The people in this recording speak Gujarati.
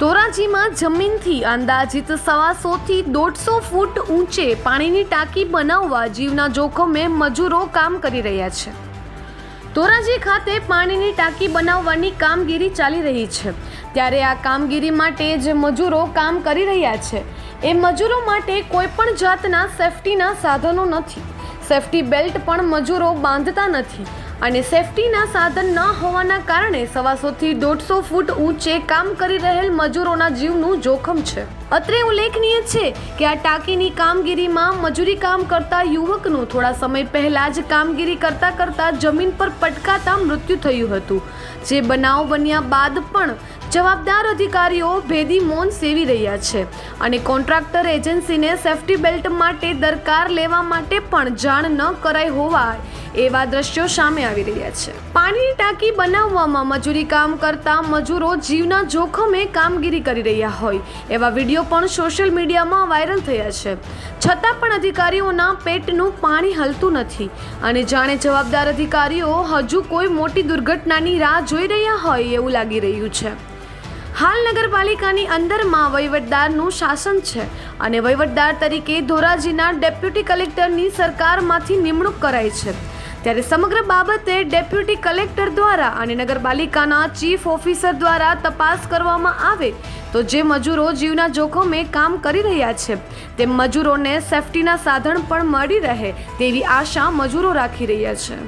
ધોરાજીમાં જમીનથી અંદાજિત સવાસોથી દોઢસો ફૂટ ઊંચે પાણીની ટાંકી બનાવવા જીવના જોખમે મજૂરો કામ કરી રહ્યા છે. ધોરાજી ખાતે પાણીની ટાંકી બનાવવાની કામગીરી ચાલી રહી છે. ત્યારે આ કામગીરી માટે જે મજૂરો કામ કરી રહ્યા છે. એ મજૂરો માટે કોઈ પણ જાતના સેફટીના સાધનો નથી. સેફટી બેલ્ટ પણ મજૂરો બાંધતા નથી. અને સેફટીના સાધન ન હોવાના કારણે સવાસોથી દોઢસો ફૂટ ઊંચે કામ કરી રહેલ મજૂરોના જીવનું જોખમ છે. અત્રે ઉલ્લેખનીય છે કે આ ટાંકીની કામગીરીમાં મજૂરી કામ કરતા યુવકનું થોડા સમય પહેલા જ કામગીરી કરતા કરતા જમીન પર પટકાતા મૃત્યુ થયું હતું. જે બનાવ બન્યા બાદ પણ જવાબદાર અધિકારીઓ ભેદી મૌન સેવી રહ્યા છે અને કોન્ટ્રાક્ટર એજન્સીને સેફ્ટી બેલ્ટ માટે દરકાર લેવા માટે પણ જાણ ન કરાઈ હોવા એવા દ્રશ્યો સામે આવી રહ્યા છે. પાણીની ટાંકી બનાવવામાં મજૂરી કામ કરતા મજૂરો જીવના જોખમે કામગીરી કરી રહ્યા હોય એવા વીડિયો પણ સોશિયલ મીડિયામાં વાયરલ થયા છે. છતાં પણ અધિકારીઓના પેટનું પાણી હલતું નથી અને જાણે જવાબદાર અધિકારીઓ હજુ કોઈ મોટી દુર્ઘટનાની રાહ જોઈ રહ્યા હોય એવું લાગી રહ્યું છે. હાલ નગરપાલિકાની અંદરમાં વહીવટદારનું શાસન છે અને વહીવટદાર તરીકે ધોરાજીના ડેપ્યુટી કલેક્ટરની સરકારમાંથી નિમણૂક કરાઈ છે. ત્યારે સમગ્ર બાબતે ડેપ્યુટી કલેક્ટર દ્વારા અને નગરપાલિકાના ચીફ ઓફિસર દ્વારા તપાસ કરવામાં આવે તો જે મજૂરો જીવના જોખમે કામ કરી રહ્યા છે તે મજૂરોને સેફટીના સાધન પણ મળી રહે તેવી આશા મજૂરો રાખી રહ્યા છે.